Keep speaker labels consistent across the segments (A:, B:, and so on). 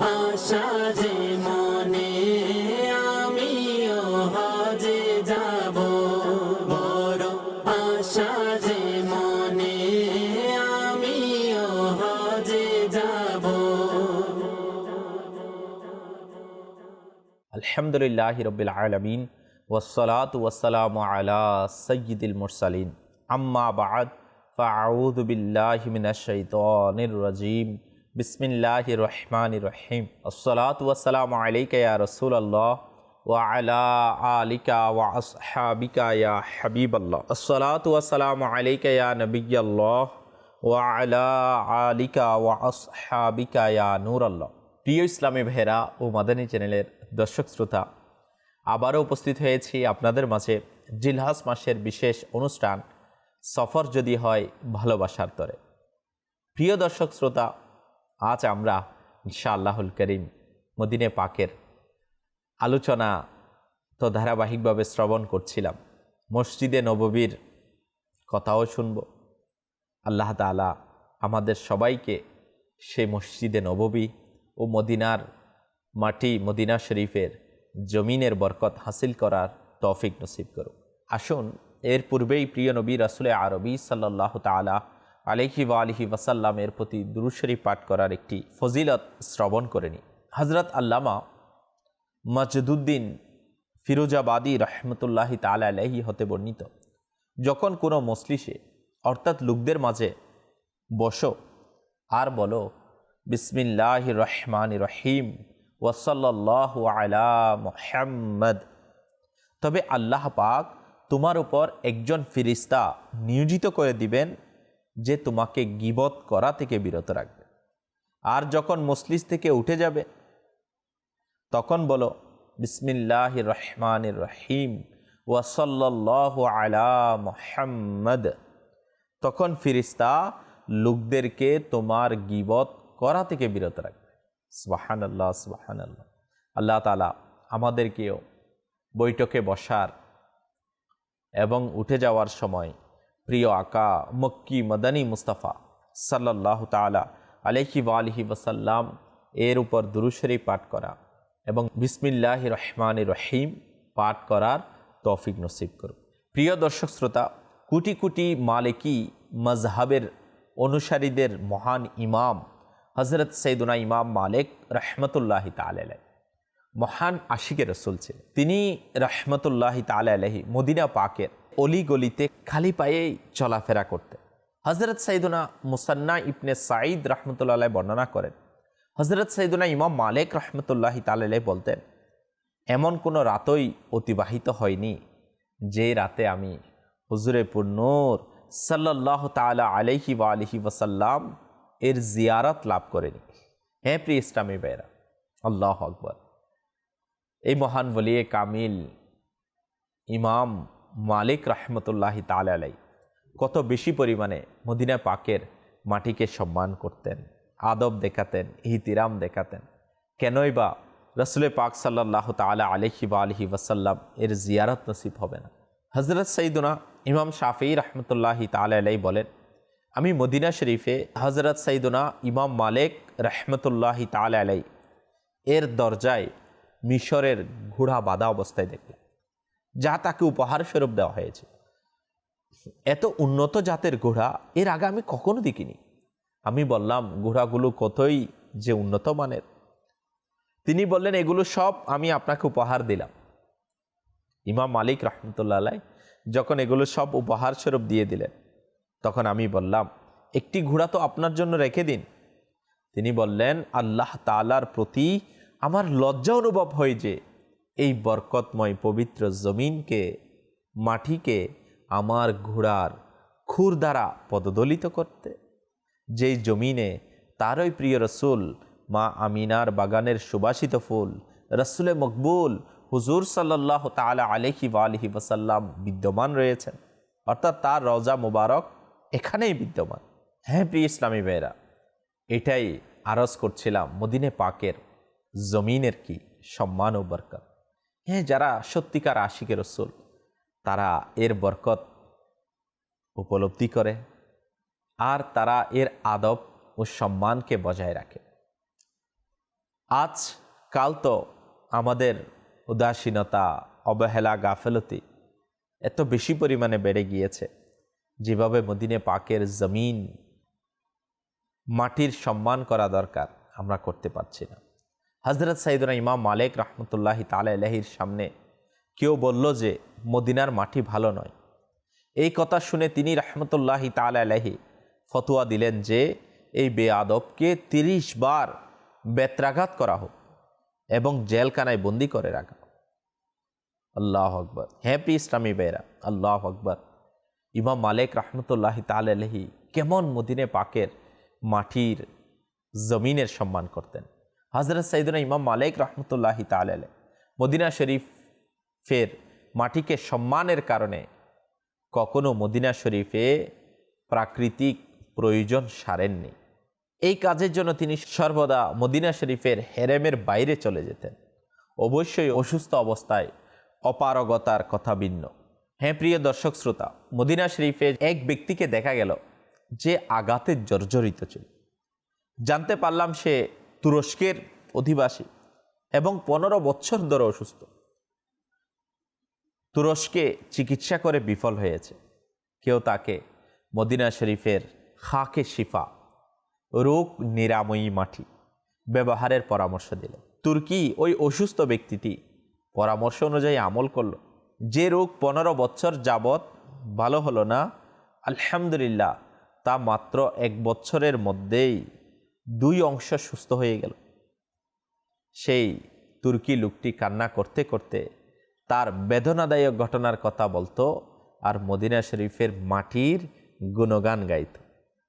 A: আশা যে মনে, আমিও হজে যাব। বড় যে মনে, আমিও হজে যাব।
B: আলহামদুলিল্লাহ রবিল আলমিন ওসলাত ওসালাম আলা সৈয়দুল মুরসালিন। আম্মা বাদ ফাউদ বিল্লাহ মিনাশাইতানির রাজিম। বিসমিল্লাহ রহমান রহিম। আসসালাত ওয়াসালাম আলাইকা ইয়া রসুল আল্লাহ ওয়া আলা আলিকা ওয়া আসহাবিকা ইয়া হাবিব আল্লাহ আলাইকা ইয়া আল্লাহ ওয়া আলা আলিকা ওয়া আসহাবিকা নূর আল্লাহ প্রিয় ইসলামী ভেরা ও মাদানী চ্যানেলের দর্শক শ্রোতা, আবারও উপস্থিত হয়েছি আপনাদের মাঝে জিলহাস মাসের বিশেষ অনুষ্ঠান সফর যদি হয় ভালোবাসার তরে। প্রিয় দর্শক শ্রোতা আজ আমরা ইনশাআল্লাহুল করিম মদিনে পাকের আলোচনা তো ধারাবাহিকভাবে শ্রবণ করছিলাম। মসজিদে নববীর কথাও শুনব। আল্লাহ তালা আমাদের সবাইকে সেই মসজিদে নববী ও মদিনার মাটি মদিনা শরীফের জমিনের বরকত হাসিল করার তৌফিক নসিব করুন আসুন, এর পূর্বেই প্রিয় নবী রাসুলে আরবি সাল্লাহ তালা আলহি ওয়া আলহি ওয়াসাল্লামের প্রতি দুরুশরী পাঠ করার একটি ফজিলত শ্রবণ করে নি। হজরত আল্লামা মজদুদ্দিন ফিরোজাবাদী রহমতুল্লাহি তালা আলহি হতে বর্ণিত, যখন কোনো মসলিসে অর্থাৎ লোকদের মাঝে বসো আর বলো বিসমিল্লাহ রহমান রহিম ওসল্লাহ আলা মোহাম্মদ তবে আল্লাহ পাক তোমার উপর একজন ফিরিস্তা নিয়োজিত করে দিবেন যে তোমাকে গিবত করা থেকে বিরত রাখবে। আর যখন মসলিস থেকে উঠে যাবে, তখন বলো বিসমিল্লাহ রহমান রহিম ওয়াসল্লাহ আলা মোহাম্মদ। তখন ফিরিস্তা লোকদেরকে তোমার গিবত করা থেকে বিরত রাখবে। সুবাহান আল্লাহ সুবাহান আল্লাহ আল্লাহ তালা আমাদেরকেও বৈঠকে বসার এবং উঠে যাওয়ার সময় প্রিয় আকা মক্কি মদানী মুস্তাফা সাল্লাহ তালা আলহি আলহি ওসাল্লাম এর উপর দুরুশরী পাঠ করা এবং বিসমিল্লাহ রহমান রহিম পাঠ করার তৌফিক নসিব করুন। প্রিয় দর্শক শ্রোতা, কোটি কোটি মালিকি মজহাবের অনুসারীদের মহান ইমাম হজরত সৈদুনা ইমাম মালিক রহমতুল্লাহি তালাই মহান আশিকে রসুল ছিলেন। তিনি রহমতুল্লাহি তালাহি মদিনা পাকের অলি গলিতে খালি পায়েই চলাফেরা করতেন। হজরত সৈদুনা মুসান্না ইবনে সাঈদ রহমতুল্লাহ বর্ণনা করেন। হজরত সাইদুনা ইমাম মালিক রহমতুল্লাহি তালাই বলতেন, এমন কোনো রাতই অতিবাহিত হয়নি যে রাতে আমি হুজুরে পুর্নোর সাল্লাহ তালা আলহি বা আলহি ওয়াসাল্লাম এর জিয়ারত লাভ করেনি। হ্যাঁ প্রিয় ইসলামী বেরা আল্লাহ আকবর। এই মহান বলিয়ে কামিল ইমাম মালিক রহমতুল্লাহি তাল আলাই কত বেশি পরিমাণে মদিনা পাকের মাটিকে সম্মান করতেন, আদব দেখাতেন, ইহতিরাম দেখাতেন। কেনই বা রসুলে পাক সাল্লাহ তালা আলহি বা আলহি ওয়াসাল্লাম এর জিয়ারত নসিব হবে না। হজরত সঈদুনা ইমাম শাফি রহমতুল্লাহি তালা আলাই বলেন, আমি মদিনা শরীফে হজরত সঈদুনা ইমাম মালিক রহমতুল্লাহি তালা আলাই এর দরজায় মিশরের ঘোড়া বাঁধা অবস্থায় দেখলাম যা তাকে উপহার স্বরূপ দেওয়া হয়েছে। এত উন্নত জাতের ঘোড়া এর আগে আমি কখনো দেখিনি। আমি বললাম ঘোড়াগুলো কতই যে উন্নত মানের। তিনি বললেন, এগুলো সব আমি আপনাকে উপহার দিলাম। ইমাম মালিক রহমতুল্লাহ যখন এগুলো সব উপহার স্বরূপ দিয়ে দিলেন, তখন আমি বললাম, একটি ঘোড়া তো আপনার জন্য রেখে দিন। তিনি বললেন, আল্লাহ তালার প্রতি আমার লজ্জা অনুভব হয় যে এই বরকতময় পবিত্র জমিনকে, মাটিকে আমার ঘোড়ার খুর দ্বারা পদদলিত করতে। যেই জমিনে তারই প্রিয় রসুল মা আমিনার বাগানের সুবাসিত ফুল, রসুলে মকবুল হুজুর সাল্লাহ তালা আলহি আলহি ওসাল্লাম বিদ্যমান রয়েছেন। অর্থাৎ তার রজা মুবারক এখানেই বিদ্যমান। হ্যাঁ প্রিয় ইসলামী মেয়েরা এটাই আরজ করছিলাম মদিনে পাকের জমিনের কি সম্মান ও বরকত। হ্যাঁ যারা সত্যিকার আশিকে রসুল, তারা এর বরকত উপলব্ধি করে আর তারা এর আদব ও সম্মানকে বজায় রাখে। আজ কাল তো আমাদের উদাসীনতা, অবহেলা, গাফেলতি এত বেশি পরিমাণে বেড়ে গিয়েছে। যেভাবে মদিনে পাকের জমিন মাটির সম্মান করা দরকার, আমরা করতে পারছি না। হজরত সাইদুনা ইমাম মালিক রহমতুল্লাহি তালা আলহির সামনে কেউ বলল যে, মদিনার মাটি ভালো নয়। এই কথা শুনে তিনি রহমতুল্লাহি তালা আলহি ফতুয়া দিলেন যে, এই বেআদবকে তিরিশ বার বেত্রাঘাত করা হোক এবং জেলখানায় বন্দি করে রাখা। আল্লাহ আকবর। হ্যাপি ইসলামী বেরা আল্লাহ আকবর। ইমাম মালিক রহমতুল্লাহি তাল আলহি কেমন মদিনে পাকের মাটির জমিনের সম্মান করতেন। হজরত সাইদুনা ইমাম মালিক রহমতুল্লাহি তাল মদিনা শরীফ ফের মাটিকে সম্মানের কারণে কখনো মদিনা শরীফে প্রাকৃতিক প্রয়োজন সারেননি। এই কাজের জন্য তিনি সর্বদা মদিনা শরীফের হেরেমের বাইরে চলে যেতেন। অবশ্যই অসুস্থ অবস্থায় অপারগতার কথা ভিন্ন। হ্যাঁ প্রিয় দর্শক শ্রোতা, মদিনা শরীফে এক ব্যক্তিকে দেখা গেল যে আঘাতে জর্জরিত ছিল। জানতে পারলাম সে তুরস্কের অধিবাসী এবং পনেরো বছর ধরে অসুস্থ। তুরস্কে চিকিৎসা করে বিফল হয়েছে। কেউ তাকে মদিনা শরীফের খাকে শিফা, রোগ নিরাময়ী মাটি ব্যবহারের পরামর্শ দিল তুর্কি ওই অসুস্থ ব্যক্তিটি পরামর্শ অনুযায়ী আমল করল, যে রোগ পনেরো বছর যাবৎ ভালো হলো না, আলহামদুলিল্লাহ, তা মাত্র এক বছরের মধ্যেই দুই অংশ সুস্থ হয়ে গেল। সেই তুর্কি লোকটি কান্না করতে করতে তার বেদনাদায়ক ঘটনার কথা বলতো আর মদিনা শরীফের মাটির গুণগান গাইত।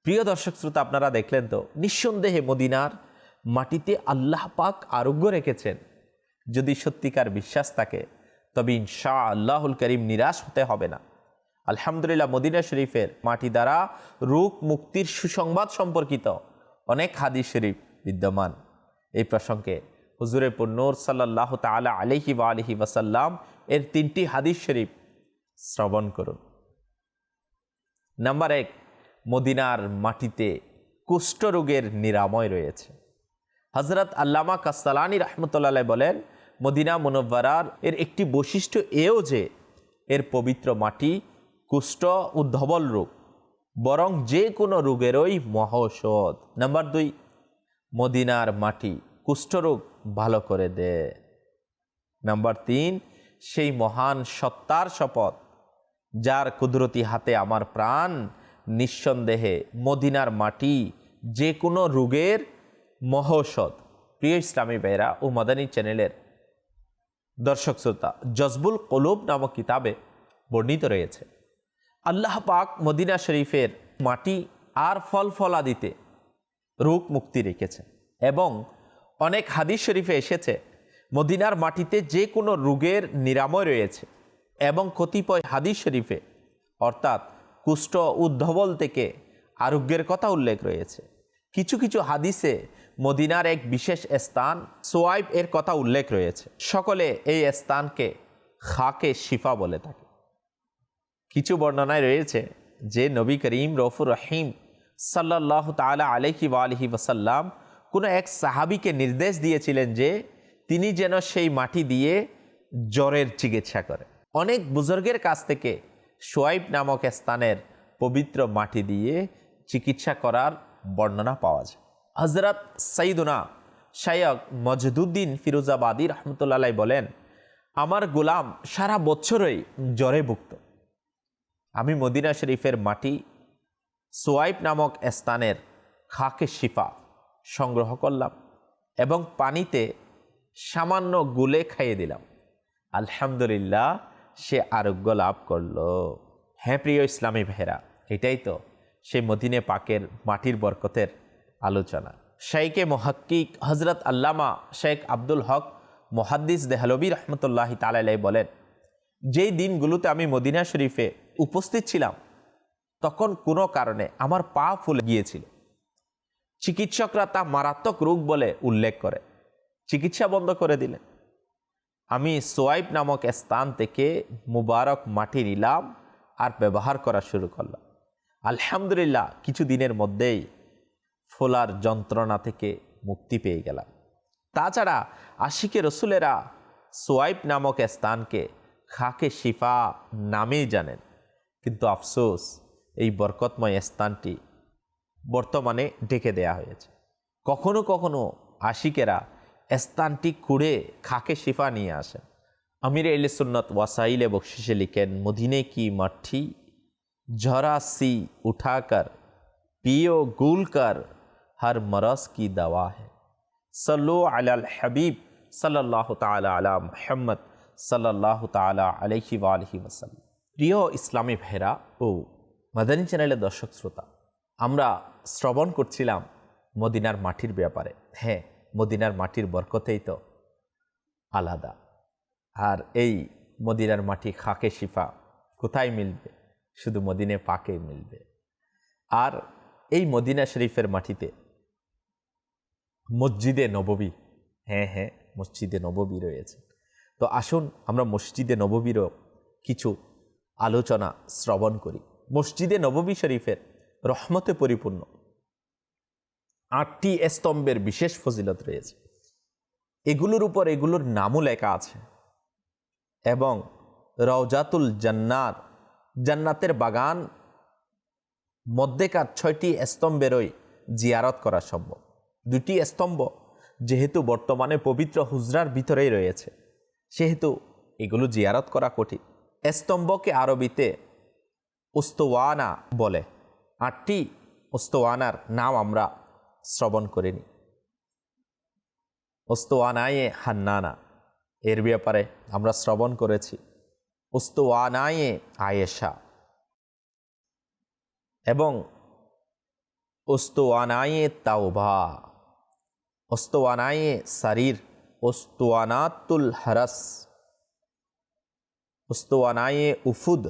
B: প্রিয় দর্শক শ্রোতা, আপনারা দেখলেন তো, নিঃসন্দেহে মদিনার মাটিতে আল্লাহ পাক আরোগ্য রেখেছেন। যদি সত্যিকার বিশ্বাস থাকে, তবে ইনশা আল্লাহুল করিম নিরাশ হতে হবে না। আলহামদুলিল্লাহ, মদিনা শরীফের মাটি দ্বারা রোগ মুক্তির সুসংবাদ সম্পর্কিত। অনেক হাদিস শরীফ বিদ্যমান। এই প্রসঙ্গে হুজুরে পুন্নর সাল্লাহ তালা আলহি বা আলহি ওয়াসাল্লাম এর তিনটি হাদিস শরীফ শ্রবণ করুন। নাম্বার এক, মদিনার মাটিতে কুষ্ঠরোগের নিরাময় রয়েছে। হজরত আল্লামা কাস্তালানি রহমতুল্লাহ বলেন, মদিনা মুনব্বারার এর একটি বৈশিষ্ট্য এও যে, এর পবিত্র মাটি কুষ্ঠ ও ধবল রোগ বরং যে কোনো রোগেরই মহৌষধ। নাম্বার দুই, মদিনার মাটি, কুষ্ঠরোগ ভালো করে দেয় নাম্বার তিন, সেই মহান সত্তার শপথ, যার কুদরতি হাতে আমার প্রাণ, নিঃসন্দেহে মদিনার মাটি যে কোনো রোগের মহৌষধ। প্রিয় ইসলামী বেহরা ও মাদানী চ্যানেলের দর্শক শ্রোতা, জজবুল কলুব নামক কিতাবে বর্ণিত রয়েছে। আল্লাহ পাক মদিনা শরীফের মাটি আর ফল ফলাদিতে রোগ মুক্তি রেখেছে এবং অনেক হাদিস শরীফে এসেছে, মদিনার মাটিতে যে কোনো রোগের নিরাময় রয়েছে এবং কতিপয় হাদিস শরীফে, অর্থাৎ কুষ্ঠ উদ্ধবল থেকে আরোগ্যের কথা উল্লেখ রয়েছে। কিছু কিছু হাদিসে মদিনার এক বিশেষ স্থান সোয়াইব এর কথা উল্লেখ রয়েছে। সকলে এই স্থানকে খাকে শিফা বলে থাকে। কিছু বর্ণনায় রয়েছে যে নবী করিম রফুর রহিম সাল্লাহ তালা আলহি আলহি ওসাল্লাম কোনো এক সাহাবিকে নির্দেশ দিয়েছিলেন যে তিনি যেন সেই মাটি দিয়ে জ্বরের চিকিৎসা করে। অনেক বুজুর্গের কাছ থেকে সোয়াইব নামক স্থানের পবিত্র মাটি দিয়ে চিকিৎসা করার বর্ণনা পাওয়া যায়। হজরত সাইদুনা শায়ক মজদুদ্দিন ফিরোজাবাদী রহমতুল্লাহ বলেন, আমার গোলাম সারা বছরই জ্বরে ভুক্ত আমি মদিনা শরীফের মাটি সোয়াইব নামক স্থানের খাকে শিফা সংগ্রহ করলাম এবং পানিতে সামান্য গুলে খাইয়ে দিলাম। আলহামদুলিল্লাহ, সে আরোগ্য লাভ করল। হ্যাঁ প্রিয় ইসলামী ভেরা এটাই তো সেই মদিনে পাকের মাটির বরকতের আলোচনা। শাইকে মহাক্কিক হজরত আল্লামা শেখ আব্দুল হক মহাদ্দিস দেহলবী রহমতুল্লাহ তালাই বলেন, যেই দিনগুলোতে আমি মদিনা শরীফে উপস্থিত ছিলাম, তখন কোনো কারণে আমার পা ফুলে গিয়েছিল। চিকিৎসকরা তা মারাত্মক রোগ বলে উল্লেখ করে। চিকিৎসা বন্ধ করে দিলেন। আমি সোয়াইব নামক স্থান থেকে মুবারক মাটি নিলাম আর ব্যবহার করা শুরু করলাম। আলহামদুলিল্লাহ, কিছু দিনের মধ্যেই ফোলার যন্ত্রণা থেকে মুক্তি পেয়ে গেলাম। তাছাড়া আশিকে রসুলেরা সোয়াইপ নামক স্থানকে খাকে শিফা নামেই জানেন। কিন্তু আফসোস, এই বরকতময় স্থানটি বর্তমানে ডেকে দেয়া হয়েছে। কখনো কখনো আশিকেরা স্থানটি কুড়ে খাকে শিফা নিয়ে আসেন। আমির এলিসুন্নত ওয়াসাইলে শিশে লিখেন, মদিনে কি মাঠি ঝরা সি উঠাকর পিও গুল কর, হর মরস কি দাওয়া হে। সল্লো আলাল হাবিব সাল্লাহ তালা আলা মোহাম্মদ সাল্লাহ তালা আলহি আলহি ওসাল্লাম প্রিয় ইসলামী ভেরা ও মাদানী চ্যানেলের দর্শক শ্রোতা, আমরা শ্রবণ করছিলাম মদিনার মাটির ব্যাপারে। হ্যাঁ মদিনার মাটির বরকতেই তো আলাদা। আর এই মদিনার মাটি খাকে শিফা কোথায় মিলবে? শুধু মদিনে পাকেই মিলবে। আর এই মদিনা শরীফের মাটিতে মসজিদে নববী হ্যাঁ হ্যাঁ মসজিদে নববী রয়েছে। তো আসুন আমরা মসজিদে নববীরও কিছু আলোচনা শ্রবণ করি। মসজিদে নববী শরীফের রহমতে পরিপূর্ণ। আটটি স্তম্ভের বিশেষ ফজিলত রয়েছে। এগুলোর উপর এগুলোর নামও লেখা আছে। এবং রওজাতুল জান্নার, জান্নাতের বাগান, মধ্যেকার ছয়টি স্তম্ভেরই জিয়ারত করা সম্ভব। দুটি স্তম্ভ যেহেতু বর্তমানে পবিত্র হুজরার ভিতরেই রয়েছে, সেহেতু এগুলো জিয়ারত করা কঠিন। স্তম্ভকে আরবিতে উস্তওয়ানা বলে। আটটি উস্তওয়ানার নাম আমরা শ্রবণ করিনি। উস্তওয়ানায়ে হান্নানা, এর ব্যাপারে আমরা শ্রবণ করেছি। উস্তওয়ানায়ে আয়েশা এবং ওস্তোয়ানায়ে তাওবা। ওস্তোয়ানায়ে সারির ওস্তোয়ানাতুল হারাস। ওস্তোয়ানায়ে উফুদ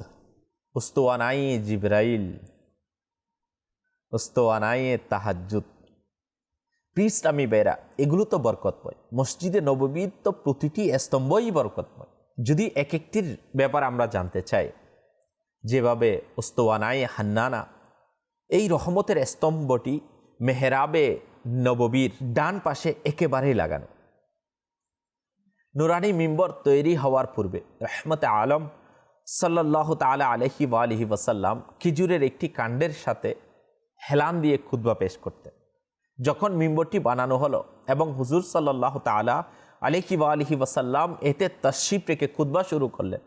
B: ওস্তোয়ানায়ে জিব্রাইল ওস্তোয়ানায়ে তাহাজ্জুদ পৃষ্ঠ আমি বেড়া এগুলো তো বরকতময়। মসজিদে নববীর তো প্রতিটি স্তম্ভই বরকতময়। যদি এক একটির ব্যাপার আমরা জানতে চাই, যেভাবে ওস্তোয়ানায়ে হান্নানা, এই রহমতের স্তম্ভটি মেহরাবে নববীর ডান পাশে একেবারেই লাগানো। নুরানি মিম্বর তৈরি হওয়ার পূর্বে রহমতে আলম সাল্লাহ তালা আলহি আলহি ওয়াসাল্লাম খিজুরের একটি কাণ্ডের সাথে হেলান দিয়ে খুদ্া পেশ করতেন। যখন মিম্বরটি বানানো হলো এবং হুজুর সাল্লাহ তালা আলহি আলহি ওয়াসাল্লাম এতে তশিপ রেখে খুদ্া শুরু করলেন,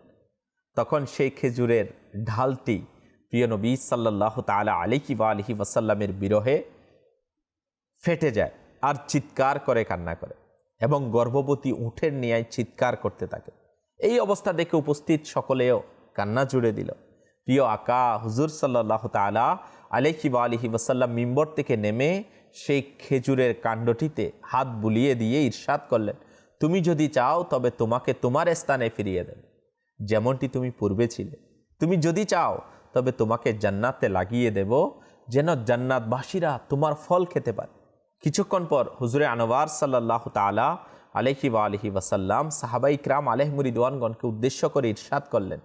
B: তখন সেই খেজুরের ঢালটি প্রিয় নবী সাল্লাহ তালা আলিহি বা আলহি ওয়াসাল্লামের বিরহে ফেটে যায় আর চিৎকার করে কান্না করে। এবং গর্ভবতী উঠের নিয়ায় চিৎকার করতে থাকে। এই অবস্থা দেখে উপস্থিত সকলেও কান্না জুড়ে দিল। প্রিয় আকা, হুজুর সাল্লাহ তালা আলহি বা আলহি ওয়াসাল্লাম মিম্বর থেকে নেমে সেই খেজুরের কাণ্ডটিতে হাত বুলিয়ে দিয়ে ঈর্ষাদ করলেন, তুমি যদি চাও তবে তোমাকে তোমার স্থানে ফিরিয়ে দেন। যেমনটি তুমি পূর্বে ছিলে। তুমি যদি চাও তবে তোমাকে জান্নাতে লাগিয়ে দেব, যেন জান্নাতবাসীরা তোমার ফল খেতে পারে। কিছুক্ষণ পর হুজুরে আনোয়ার সাল্লাহ তালা আলহি বা আলহি ওয়াসাল্লাম সাহাবাই ক্রাম আলহমুরিদওয়ানগণকে উদ্দেশ্য করে ইরশাদ করলেন।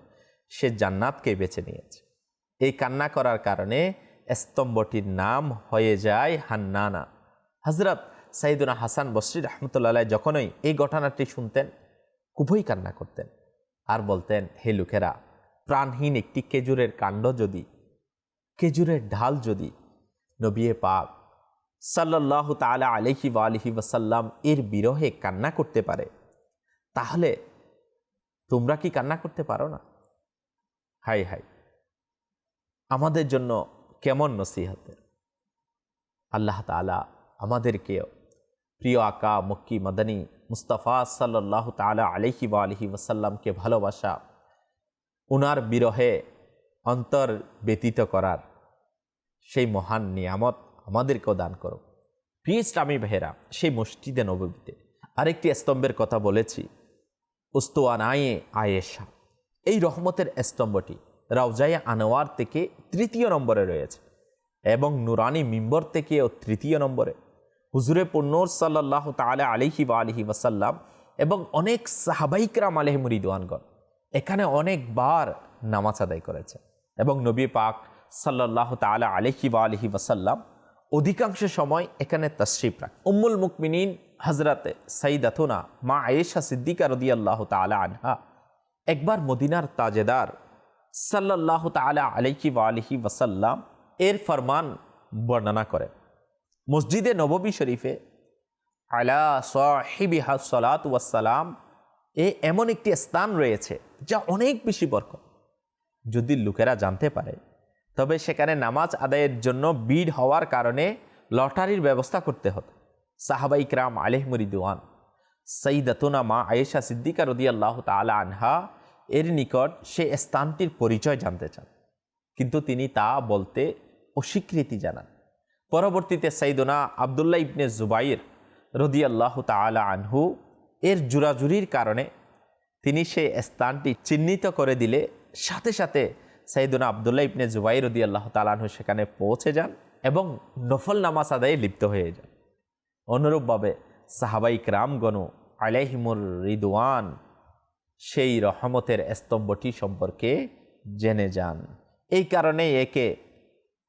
B: সে জান্নাতকে বেছে নিয়েছে। এই কান্না করার কারণে স্তম্ভটির নাম হয়ে যায় হান্নানা। হজরত সাইদুনা হাসান বসরি রহমতুল্লাহ যখনই এই ঘটনাটি শুনতেন, খুবই কান্না করতেন। আর বলতেন, হে লোকেরা, প্রাণহীন একটি খেজুরের কাণ্ড যদি, খেজুরের ঢাল যদি নবিয়ে পাক সাল্লাহ তালা আলহি আলহি ওয়াসাল্লাম এর বিরহে কান্না করতে পারে। তাহলে তোমরা কি কান্না করতে পারো না? Hi hi. আমাদের জন্য কেমন নসিহতের আল্লাহ তালা আমাদেরকেও প্রিয় আকা, মক্কি, মদনী, মুস্তাফা সাল্লাহ তালা আলহি বা আলহি ওয়াসাল্লামকে ভালোবাসা, উনার বিরহে অন্তর ব্যতীত করার সেই মহান নিয়ামত আমাদেরকেও দান করো। প্রিয় ইসলামী ভাইয়েরা, সেই মসজিদে নবীতে আরেকটি স্তম্ভের কথা বলেছি। উস্তোয়ানায়ে আয়েশা। এই রহমতের স্তম্ভটি রাউজায়া আনোয়ার থেকে তৃতীয় নম্বরে রয়েছে এবং নুরানি মিম্বর থেকেও তৃতীয় নম্বরে। হুজুরে পন্নর সাল্লাহ তালা আলিহি বা আলিহি ওয়াসাল্লাম এবং অনেক সাহাবাইকরাম আলহ এখানে অনেকবার নামাজ আদায় করেছে এবং নবী পাক সাল্লাহ তালা আলহি বা আলহি ওয়াসাল্লাম অধিকাংশ সময় এখানে তশরিফ রাখ। উম্মুল মুকমিনিন হজরতে সঈদাতুনা মা আয়েশা সিদ্দিকা রদি আল্লাহ তালা আনহা একবার মদিনার তাজেদার সাল্লাহ তালা আলহি আলহি ওয়াসাল্লাম এর ফরমান বর্ণনা করেন। মসজিদে নববী শরীফে আলা সাহিবিহা সালাত ওয়াসালাম এ এমন একটি স্থান রয়েছে যা অনেক বেশি বরকত। যদি লোকেরা জানতে পারে তবে সেখানে নামাজ আদায়ের জন্য ভিড় হওয়ার কারণে লটারির ব্যবস্থা করতে হতো সাহাবাই ক্রাম আলেহ মরিদুয়ান সঈদাতুনা মা আয়েশা সিদ্দিকা রদি আল্লাহ তালা আনহা এর নিকট সে স্থানটির পরিচয় জানতে চান। কিন্তু তিনি তা বলতে অস্বীকৃতি জানান। পরবর্তীতে সাইদুনা আবদুল্লাহ ইবনে জুবাইর রদি আল্লাহ তালা আনহু এর জুরাজুরির কারণে তিনি সেই স্থানটি চিহ্নিত করে দিলে সাথে সাথে সাইদুনা আবদুল্লাহ ইবনে জুবাই রদি আল্লাহ তালাহু সেখানে পৌঁছে যান এবং নফল নামাজ আদায়ে লিপ্ত হয়ে যান। অনুরূপভাবে সাহাবাই ক্রামগণু আলাইহিমুর রিদওয়ান সেই রহমতের স্তম্ভটি সম্পর্কে জেনে যান। এই কারণে একে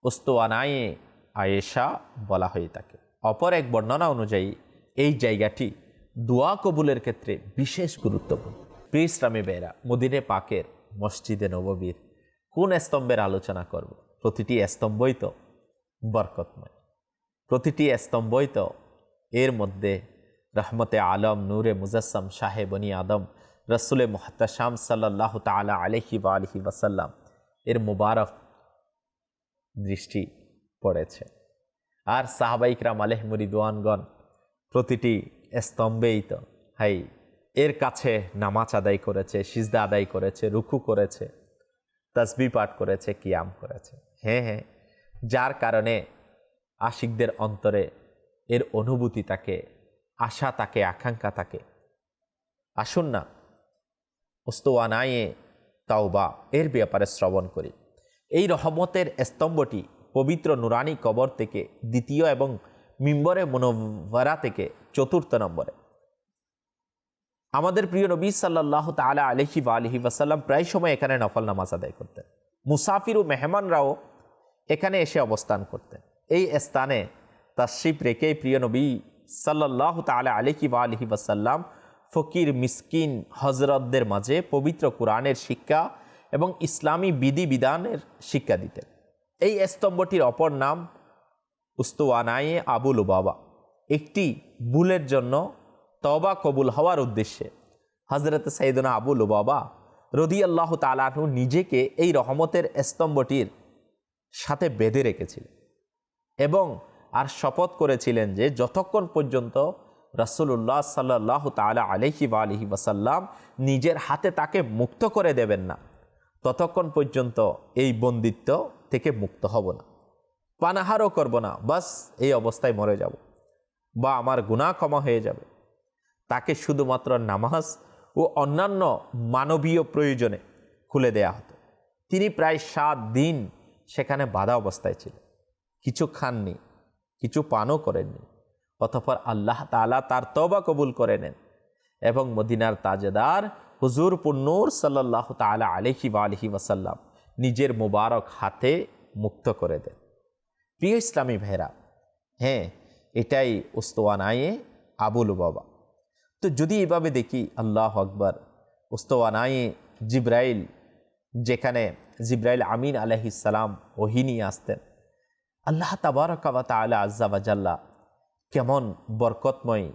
B: উস্তোয়ানায়ে আয়েশা বলা হয়ে থাকে। অপর এক বর্ণনা অনুযায়ী এই জায়গাটি দোয়া কবুলের ক্ষেত্রে বিশেষ গুরুত্বপূর্ণ। প্রিয় ইসলামী বেরা মদিনে পাকের মসজিদে নববীর কোন স্তম্ভের আলোচনা করব? প্রতিটি স্তম্ভই তো বরকতময়। প্রতিটি স্তম্ভই তো এর মধ্যে রহমতে আলম, নূরে মুজাসম, শাহে বনি আদম, রসুলে মোহাত্তাশাম সাল্লাহ তালা আলহি বা আলহি ওয়াসাল্লাম এর মুবারক দৃষ্টি পড়েছে। আর সাহাবাইকরাম আলেহ মুরিদওয়ানগণ প্রতিটি স্তম্ভেই তো, হাই, এর কাছে নামাজ আদায় করেছে, সিজদা আদায় করেছে, রুকু করেছে তসবি পাঠ করেছে, কিয়াম করেছে। হ্যাঁ হ্যাঁ যার কারণে আশিকদের অন্তরে এর অনুভূতি তাকে, আশা তাকে, আকাঙ্ক্ষা থাকে আসুন না ওস্তোয়ানায়ে তাওবা এর ব্যাপারে শ্রবণ করি। এই রহমতের স্তম্ভটি পবিত্র নুরানি কবর থেকে দ্বিতীয় এবং মিম্বরে মনোভারা থেকে চতুর্থ নম্বরে। আমাদের প্রিয় নবী সাল্লাহ তালা আলহি বা আলহি ওয়াসাল্লাম প্রায় সময় এখানে নফল নামাজ আদায় করতেন। মুসাফির ও মেহমানরাও এখানে এসে অবস্থান করতেন। এই স্থানে তাশিপ রেখে প্রিয় নবী সাল্লাহ তালা আলহি বা আলহি ওয়াসাল্লাম ফকির, মিসকিন হজরতদের মাঝে পবিত্র কোরআনের শিক্ষা এবং ইসলামী বিধিবিধানের শিক্ষা দিতেন। এই স্তম্ভটির অপর নাম উস্তোয়ানায়ে আবুল বাবা একটি ভুলের জন্য তবা কবুল হওয়ার উদ্দেশ্যে। হজরত সাইদনা আবুল বাবা রদি আল্লাহ তালাহু নিজেকে এই রহমতের স্তম্ভটির সাথে বেঁধে রেখেছিলেন এবং আর শপথ করেছিলেন যে যতক্ষণ পর্যন্ত রসুল্লাহ সাল্লাহ তালা আলহি বা আলহি ওয়াসাল্লাম নিজের হাতে তাকে মুক্ত করে দেবেন না, ততক্ষণ পর্যন্ত এই বন্দিত্ব থেকে মুক্ত হব না। পানাহারও করব না, বাস এই অবস্থায় মরে যাব বা আমার গুণা ক্ষমা হয়ে যাবে। তাকে শুধুমাত্র নামাজ ও অন্যান্য মানবীয় প্রয়োজনে খুলে দেয়া হতো। তিনি প্রায় সাত দিন সেখানে বাধা অবস্থায় ছিলেন। কিছু খাননি, কিছু পানও করেননি, অতপর আল্লাহ তালা তার তবা কবুল করে নেন এবং মদিনার তাজেদার হুজুর পুন্নুর সাল্লাহ তালা আলহি বা আলহি ওয়াসাল্লাম নিজের মুবারক হাতে মুক্ত করে দেন। প্রিয় ইসলামী ভেরা হ্যাঁ এটাই উস্তোয়ানায়ে আবুল বাবা তো যদি এভাবে দেখি, আল্লাহ আকবর উস্তোয়ানায়ে জিব্রাইল, যেখানে জিব্রাইল আমিন আলহিসাল্লাম ওহি নিয়ে আসতেন, আল্লাহ তাবারকাবা তালা আজ্জাবাজাল্লাহ কেমন বরকতময়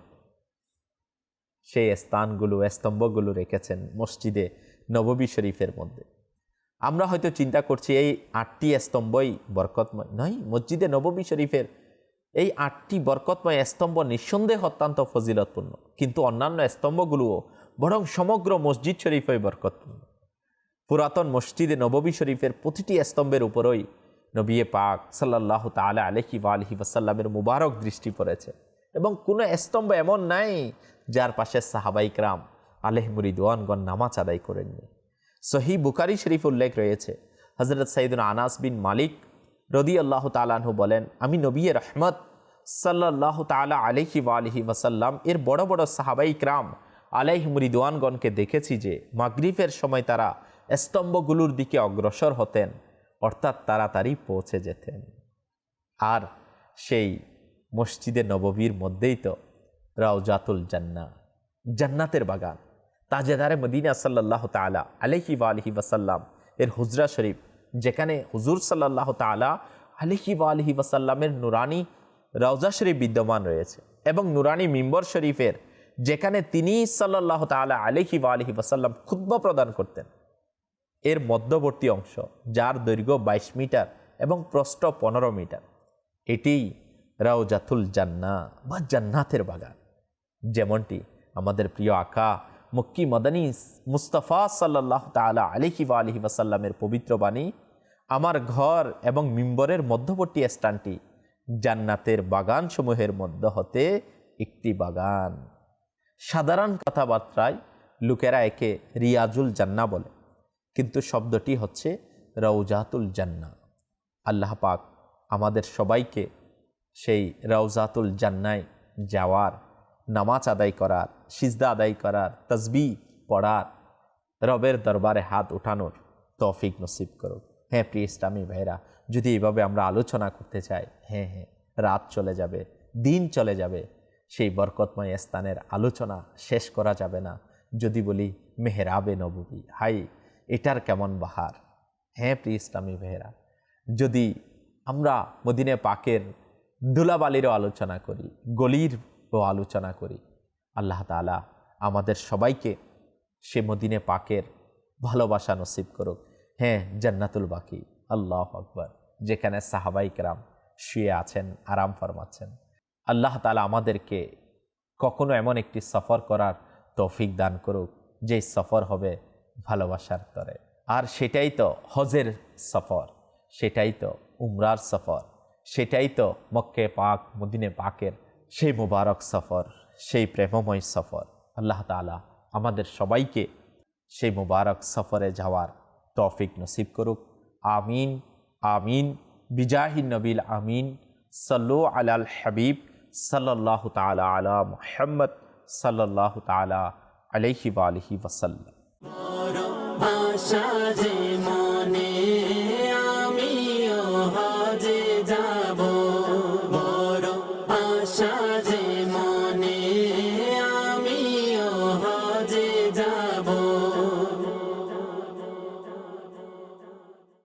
B: সেই স্থানগুলো, স্তম্ভগুলো রেখেছেন মসজিদে নববী শরীফের মধ্যে। আমরা হয়তো চিন্তা করছি, এই আটটি স্তম্ভই বরকতময় নয়, মসজিদে নববী শরীফের এই আটটি বরকতময় স্তম্ভ নিঃসন্দেহ অত্যন্ত ফজিলতপূর্ণ। কিন্তু অন্যান্য স্তম্ভগুলোও বরং সমগ্র মসজিদ শরীফই বরকতপূর্ণ। পুরাতন মসজিদে নববী শরীফের প্রতিটি স্তম্ভের উপরই নবিয়ে পাক সাল্লাহ তালা আলহি বা আলহি ওয়াসাল্লামের মুবারক দৃষ্টি পড়েছে এবং কোনো স্তম্ভ এমন নাই যার পাশে সাহাবাইকরাম আলেহ মুরিদওয়ানগণ নামাজ আদায় করেননি। সহি বুকারি শরীফ উল্লেখ রয়েছে হজরত সাইদুল আনাস বিন মালিক রদি আল্লাহ তালাহু বলেন, আমি নবী রহমত সাল্লাহ তালা আলহি আলহি ওয়াসাল্লাম, এর বড় বড় সাহাবাইকরাম আলাইহ মুরিদওয়ানগণকে দেখেছি যে মাগরিফের সময় তারা স্তম্ভগুলোর দিকে অগ্রসর হতেন, অর্থাৎ তাড়াতাড়ি পৌঁছে যেতেন। আর সেই মসজিদে নববীর মধ্যেই তো রাউজাতুল জান্না জান্নাতের বাগান, তাজেদারে মদিনা সাল্লাহ তালা আলহি আলহি ওয়াসাল্লাম, এর হুজরা শরীফ যেখানে হুজুর সাল্লাহ তালা আলহি বা আলহি ওয়াসাল্লামের নুরানি রওজা শরীফ বিদ্যমান রয়েছে এবং নুরানি মিম্বর শরীফের যেখানে তিনি সাল্লাহ তালা আলহি বা আলহি ওয়াসাল্লাম খুদ্া প্রদান করতেন। এর মধ্যবর্তী অংশ, যার দৈর্ঘ্য বাইশ মিটার এবং প্রস্থ পনেরো মিটার, এটি রাউজাতুল জান্না বা জান্নাতের বাগান। যেমনটি আমাদের প্রিয় আকা মক্কি মদানী মুস্তাফা সাল্লাহ তালা আলিহি বা আলহি ওয়াসাল্লামের পবিত্র বাণী, আমার ঘর এবং মিম্বরের মধ্যবর্তী স্থানটি জান্নাতের বাগানসমূহের মধ্য হতে একটি বাগান। সাধারণ কথাবার্তায় লোকেরা একে রিয়াজুল জান্না বলে, কিন্তু শব্দটি হচ্ছে রৌজাতুল জান্না আল্লাহ পাক আমাদের সবাইকে সেই রৌজাতুল জান্নায় যাওয়ার নামাজ আদায় করার, সিজদা আদায় করার তসবি পড়ার, রবের দরবারে হাত উঠানোর তৌফিক নসিব করুক। হ্যাঁ প্রিয় ইসলামী ভাইরা যদি এভাবে আমরা আলোচনা করতে চাই হ্যাঁ হ্যাঁ রাত চলে যাবে, দিন চলে যাবে, সেই বরকতময় স্থানের আলোচনা শেষ করা যাবে না। যদি বলি, মেহরাবে নবী হাই, এটার কেমন বাহার? হ্যাঁ প্রিয় ইসলামী ভাইরা যদি আমরা মদিনে পাকের ধুলাবালিরও আলোচনা করি গলিরও আলোচনা করি। আল্লাহ তালা আমাদের সবাইকে সে মদিনে পাকের ভালোবাসা নসিব করুক। হ্যাঁ জান্নাতুল বাকি। আল্লাহ আকবর। যেখানে সাহাবাই কেরাম শুয়ে আছেন, আরাম ফরমাচ্ছেন। আল্লাহ তালা আমাদেরকে কখনো এমন একটি সফর করার তৌফিক দান করুক, যে সফর হবে ভালোবাসার তরে। আর সেটাই তো হজের সফর, সেটাই তো উমরার সফর, সেটাই তো মক্কে পাক, মদিনে পাকের সেই মুবারক সফর, সেই প্রেমময় সফর। আল্লাহ তালা আমাদের সবাইকে সেই মুবারক সফরে যাওয়ার তৌফিক নসিব করুক। আমিন আমিন। বিজাহিন নবিল আমিন। সাল্লু আলাল হাবিব। সাল্লাহ তালা আলা মুহাম্মদ। সাল্লাহ তালা আলহি আলহি ওসাল্লাম